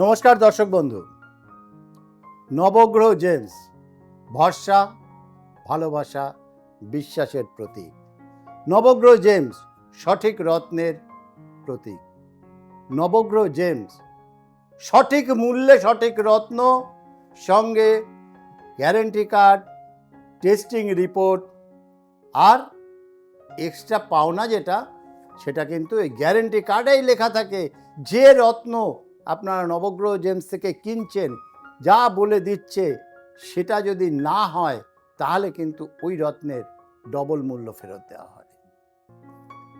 নমস্কার দর্শক বন্ধু। নবগ্রহ জেমস, ভরসা, ভালোবাসা, বিশ্বাসের প্রতীক। নবগ্রহ জেমস, সঠিক রত্নের প্রতীক। নবগ্রহ জেমস, সঠিক মূল্যে সঠিক রত্ন, সঙ্গে গ্যারেন্টি কার্ড, টেস্টিং রিপোর্ট, আর এক্সট্রা পাওনা যেটা, সেটা কিন্তু এই গ্যারেন্টি কার্ডেই লেখা থাকে যে রত্ন আপনারা নবগ্রহ জেমস থেকে কিনছেন যা বলে দিচ্ছে সেটা যদি না হয় তাহলে কিন্তু ওই রত্নের ডবল মূল্য ফেরত দেওয়া হয়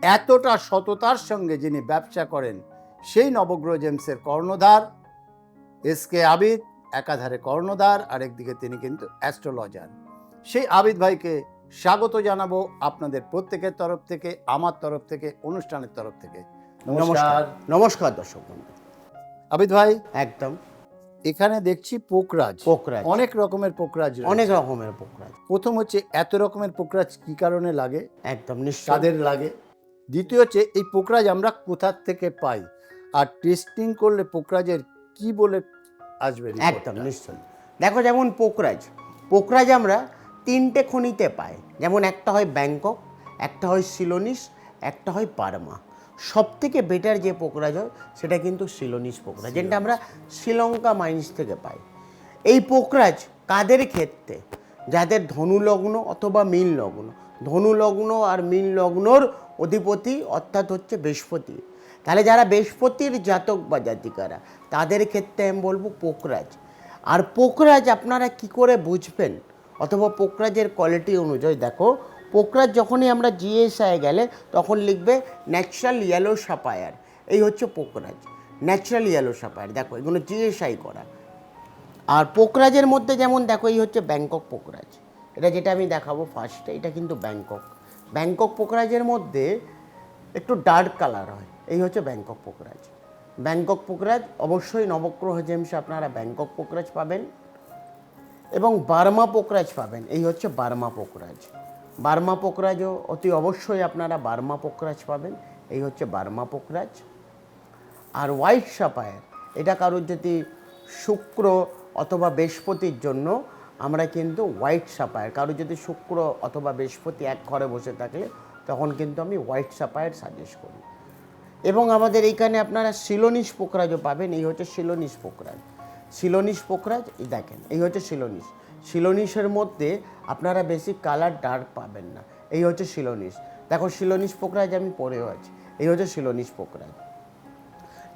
এতটা সততার সঙ্গে যিনি ব্যবসা করেন সেই নবগ্রহ জেমসের কর্ণধার এস কে আবিদ একাধারে কর্ণধার আরেকদিকে তিনি কিন্তু অ্যাস্ট্রোলজার। সেই আবিদ ভাইকে স্বাগত জানাব আপনাদের প্রত্যেকের তরফ থেকে আমার তরফ থেকে অনুষ্ঠানের তরফ থেকে। নমস্কার। নমস্কার দর্শক বন্ধু। আবিদ ভাই? একদম। এখানে দেখছি পোকরাজ। পোকরাজ। অনেক রকমের পোকরাজ অনেক রকমের পোকরাজ। প্রথম হচ্ছে এত রকমের পোকরাজ কি কারণে লাগে? একদম কাদের লাগে? দ্বিতীয় হচ্ছে এই পোকরাজ আমরা কোথার থেকে পাই? আর টেস্টিং করলে পোকরাজের কি বলে আসবে একদম? নিশ্চয় দেখো যেমন পোকরাজ। পোকরাজ আমরা তিনটে খনিতে পাই। যেমন একটা হয় ব্যাংকক একটা হয় সিলোনিস একটা হয় পারমা। সব থেকে বেটার যে পোকরাজ হয় সেটা কিন্তু সিলোনিস পোকরাজ যেটা আমরা শ্রীলঙ্কা মাইন্স থেকে পাই। এই পোকরাজ কাদের ক্ষেত্রে? যাদের ধনু লগ্ন অথবা মীন লগ্ন ধনু লগ্ন আর মীন লগ্নর অধিপতি অর্থাৎ হচ্ছে বৃহস্পতি। তাহলে যারা বৃহস্পতির জাতক বা জাতিকারা তাদের ক্ষেত্রে আমি বলব পোকরাজ। আর পোকরাজ আপনারা কি করে বুঝবেন? অথবা পোকরাজের কোয়ালিটি অনুযায়ী দেখো পোকরাজ যখনই আমরা জিএসআই গেলে, তখন লিখবে ন্যাচারাল ইয়েলো সাপায়ার এই হচ্ছে পোকরাজ। ন্যাচারাল ইয়েলো সাপায়ার দেখো, এগুলো জিএসআই করা। আর পোকরাজের মধ্যে যেমন দেখো, এই হচ্ছে ব্যাংকক পোকরাজ। এটা যেটা আমি দেখাবো ফার্স্টে এটা কিন্তু ব্যাংকক। ব্যাংকক পোকরাজের মধ্যে একটু ডার্ক কালার হয়। এই হচ্ছে ব্যাংকক পোকরাজ। ব্যাংকক পোকরাজ, অবশ্যই নবগ্রহ জেমসে আপনারা ব্যাংকক পোকরাজ পাবেন। এবং বার্মা পোকরাজ পাবেন। এই হচ্ছে বার্মা পোকরাজ। বার্মা পোকরাজও অতি অবশ্যই আপনারা বার্মা পোকরাজ পাবেন। এই হচ্ছে বার্মা পোকরাজ আর হোয়াইট সাপায়ার, এটা কারোর যদি শুক্র অথবা বৃহস্পতির জন্য, আমরা কিন্তু হোয়াইট সাপায়ার, কারোর যদি শুক্র অথবা বৃহস্পতি এক ঘরে বসে থাকলে, তখন কিন্তু আমি হোয়াইট সাপায়ার সাজেস্ট করি। এবং আমাদের এইখানে আপনারা সিলোনিস পোকরাজও পাবেন, এই হচ্ছে সিলোনিস পোকরাজ সিলোনিস পোকরাজ এই দেখেন, এই হচ্ছে সিলোনিস সিলোনিসের মধ্যে আপনারা বেশি কালার ডার্ক পাবেন না। এই হচ্ছে শিলনিশ দেখো শিলনিশ পোকরাজ আমি পরেও আছি। এই হচ্ছে শিলনিশ পোকরাজ।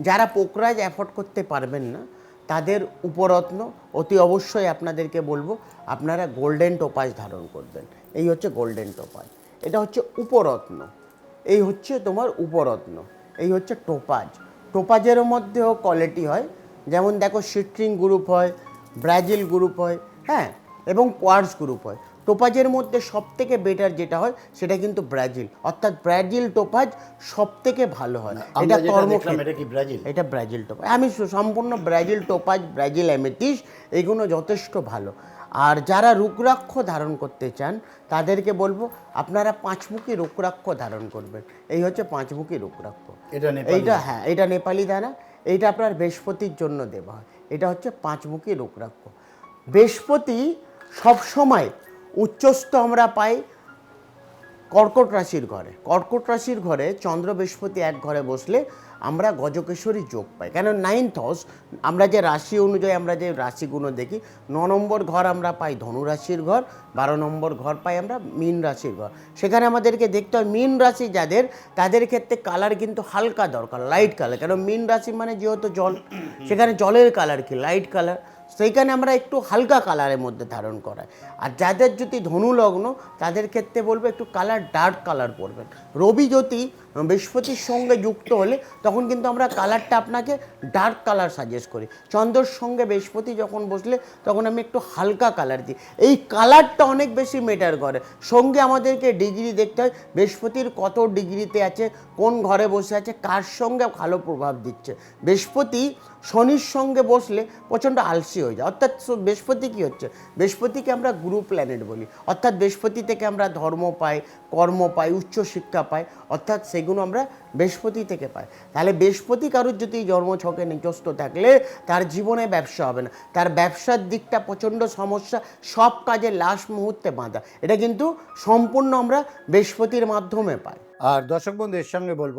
যারা পোকরাজ অ্যাফোর্ড করতে পারবেন না, তাদের উপরত্ন অতি অবশ্যই আপনাদেরকে বলব, আপনারা গোল্ডেন টোপাজ ধারণ করবেন। এই হচ্ছে গোল্ডেন টোপাজ এটা হচ্ছে উপরত্ন। এই হচ্ছে তোমার উপরত্ন। এই হচ্ছে টোপাজ টোপাজের মধ্যেও কোয়ালিটি হয়। যেমন দেখো সিট্রিং গ্রুপ হয় ব্রাজিল গ্রুপ হয় হ্যাঁ এবং কোয়ার্স গ্রুপ হয়। টোপাজের মধ্যে সব থেকে বেটার যেটা হয় সেটা কিন্তু ব্রাজিল। অর্থাৎ ব্রাজিল টোপাজ সব থেকে ভালো হয়। এটা কর্মক্ষেত্রে। কি ব্রাজিল? এটা ব্রাজিল টোপাজ। আমি সম্পূর্ণ ব্রাজিল টোপাজ ব্রাজিল অ্যামেথিস এগুলো যথেষ্ট ভালো। আর যারা রুদ্রাক্ষ ধারণ করতে চান তাদেরকে বলব আপনারা পাঁচমুখী রুদ্রাক্ষ ধারণ করবেন। এই হচ্ছে পাঁচমুখী নেপালি। এইটা হ্যাঁ এটা নেপালি দানা এইটা আপনার বৃহস্পতির জন্য দেওয়া হয়। এটা হচ্ছে পাঁচমুখী রুদ্রাক্ষ বৃহস্পতি সবসময় উচ্চস্থ আমরা পাই কর্কট রাশির ঘরে। কর্কট রাশির ঘরে চন্দ্র বৃহস্পতি এক ঘরে বসলে আমরা গজকেশ্বরী যোগ পাই। কেন নাইন্থ হাউস আমরা যে রাশি অনুযায়ী আমরা যে রাশিগুলো দেখি, ন নম্বর ঘর আমরা পাই ধনু রাশির ঘর, বারো নম্বর ঘর পাই আমরা মীন রাশির ঘর। সেখানে আমাদেরকে দেখতে হয় মীন রাশি যাদের, তাদের ক্ষেত্রে কালার কিন্তু হালকা দরকার লাইট কালার কেন মীন রাশি মানে যেহেতু জল, সেখানে জলের কালার কি? লাইট কালার সেইখানে আমরা একটু হালকা কালারের মধ্যে ধারণ করাই। আর যাদের যদি ধনু লগ্ন তাদের ক্ষেত্রে বলব একটু কালার ডার্ক কালার পরবেন। রবি যদি বৃহস্পতির সঙ্গে যুক্ত হলে তখন কিন্তু আমরা কালারটা আপনাকে ডার্ক কালার সাজেস্ট করি। চন্দ্রর সঙ্গে বৃহস্পতি যখন বসলে তখন আমি একটু হালকা কালার দিই। এই কালারটা অনেক বেশি মেটার করে। সঙ্গে আমাদেরকে ডিগ্রি দেখতে হয়, বৃহস্পতির কত ডিগ্রিতে আছে, কোন ঘরে বসে আছে, কার সঙ্গে ভালো প্রভাব দিচ্ছে। বৃহস্পতি শনির সঙ্গে বসলে প্রচণ্ড আলসি হয়ে যায়। অর্থাৎ স- বৃহস্পতি কী হচ্ছে? বৃহস্পতিকে আমরা গুরু প্ল্যানেট বলি। অর্থাৎ বৃহস্পতি থেকে আমরা ধর্ম পাই, কর্ম পাই উচ্চ শিক্ষা পাই। অর্থাৎ সেই সেগুলো আমরা বৃহস্পতি থেকে পাই। তাহলে বৃহস্পতি কারোর যদি জন্মছকে নিচস্ত থাকলে তার জীবনে ব্যবসা হবে না। তার ব্যবসার দিকটা প্রচণ্ড সমস্যা, সব কাজে লাস্ট মুহূর্তে বাঁধা। এটা কিন্তু সম্পূর্ণ আমরা বৃহস্পতির মাধ্যমে পাই। আর দর্শক বন্ধু, এর সঙ্গে বলব,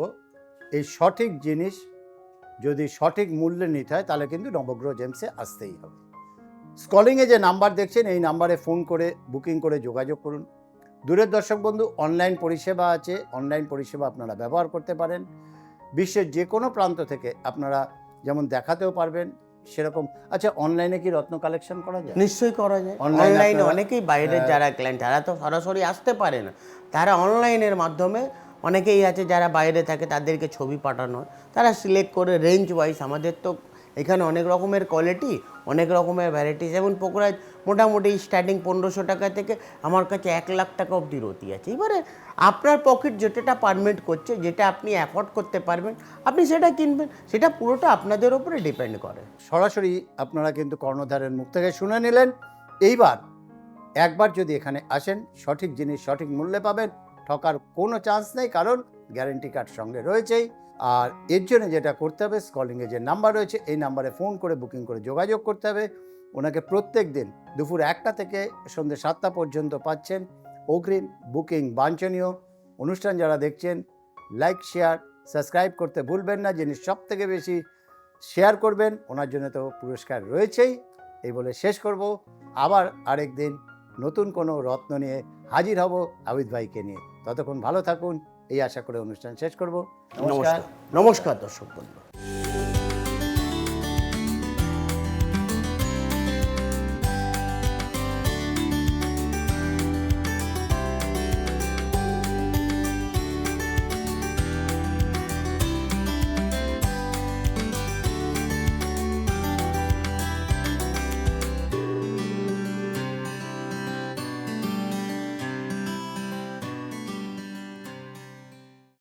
এই সঠিক জিনিস যদি সঠিক মূল্যে নিতে হয়, তাহলে কিন্তু নবগ্রহ জেমসে আসতেই হবে। স্কলিংয়ে যে নাম্বার দেখছেন, এই নাম্বারে ফোন করে, বুকিং করে যোগাযোগ করুন। দূরের দর্শক বন্ধু অনলাইন পরিষেবা আছে। অনলাইন পরিষেবা আপনারা ব্যবহার করতে পারেন। বিশ্বের যে কোনো প্রান্ত থেকে আপনারা যেমন দেখাতেও পারবেন সেরকম। আচ্ছা অনলাইনে কি রত্ন কালেকশন করা যায়? নিশ্চয়ই করা যায়। অনলাইনে অনেকেই বাইরের যারা ক্লায়েন্ট তারা তো সরাসরি আসতে পারে না। তারা অনলাইনের মাধ্যমে অনেকেই আছে যারা বাইরে থাকে তাদেরকে ছবি পাঠানো হয় তারা সিলেক্ট করে রেঞ্জ ওয়াইজ আমাদের তো এখানে অনেক রকমের কোয়ালিটি অনেক রকমের ভ্যারাইটি যেমন পোকরাজ মোটামুটি স্টার্টিং পনেরোশো টাকা থেকে আমার কাছে এক লাখ টাকা অবধি রতি আছে। এবারে আপনার পকেট যেটা পারমিট করছে, যেটা আপনি অ্যাফোর্ড করতে পারবেন, আপনি সেটা কিনবেন, সেটা পুরোটা আপনাদের ওপরে ডিপেন্ড করে। সরাসরি আপনারা কিন্তু কর্ণধারের মুখ থেকে শুনে নিলেন। এইবার একবার যদি এখানে আসেন, সঠিক জিনিস সঠিক মূল্যে পাবেন, ঠকার কোনো চান্স নেই, কারণ গ্যারেন্টি কার্ড সঙ্গে রয়েছেই। আর এর জন্য যেটা করতে হবে স্কলিংয়ে যে নাম্বার রয়েছে, এই নাম্বারে ফোন করে বুকিং করে যোগাযোগ করতে হবে। ওনাকে প্রত্যেক দিন দুপুর একটা থেকে সন্ধ্যে সাতটা পর্যন্ত পাচ্ছেন। অগ্রিম বুকিং বাঞ্ছনীয় অনুষ্ঠান যারা দেখছেন লাইক শেয়ার সাবস্ক্রাইব করতে ভুলবেন না। যিনি সব থেকে বেশি শেয়ার করবেন, ওনার জন্য তো পুরস্কার রয়েছেই। এই বলে শেষ করব। আবার আরেক দিন নতুন কোনো রত্ন নিয়ে হাজির হব আবিদ ভাইকে নিয়ে। ততক্ষণ ভালো থাকুন। এই আশা করে অনুষ্ঠান শেষ করব। নমস্কার। নমস্কার। দর্শক বন্ধু।